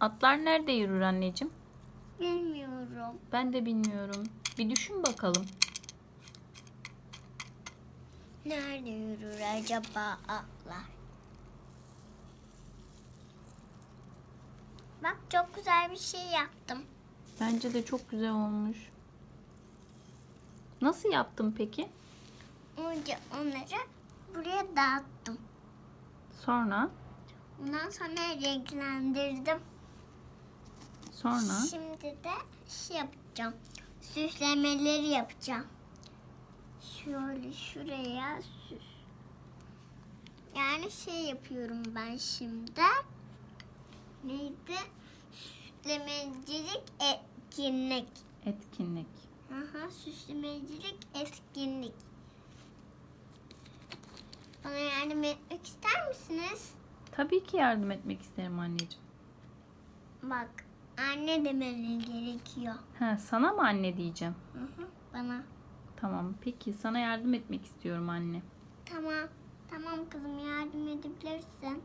Atlar nerede yürür anneciğim? Bilmiyorum. Ben de bilmiyorum. Bir düşün bakalım. Nerede yürür acaba atlar? Bak çok güzel bir şey yaptım. Bence de çok güzel olmuş. Nasıl yaptın peki? Önce onları buraya dağıttım. Sonra? Ondan sonra renklendirdim. Sonra? Şimdi de şey yapacağım. Süslemeleri yapacağım. Şöyle şuraya süs. Yani şey yapıyorum ben şimdi. Neydi? Süslemecilik etkinlik. Etkinlik. Aha, süslemecilik etkinlik. Bana yardım etmek ister misiniz? Tabii ki yardım etmek isterim anneciğim. Bak, anne demenin gerekiyor. Ha, sana mı anne diyeceğim? Hı hı, bana. Tamam. Peki sana yardım etmek istiyorum anne. Tamam. Tamam kızım yardım edebilirsin.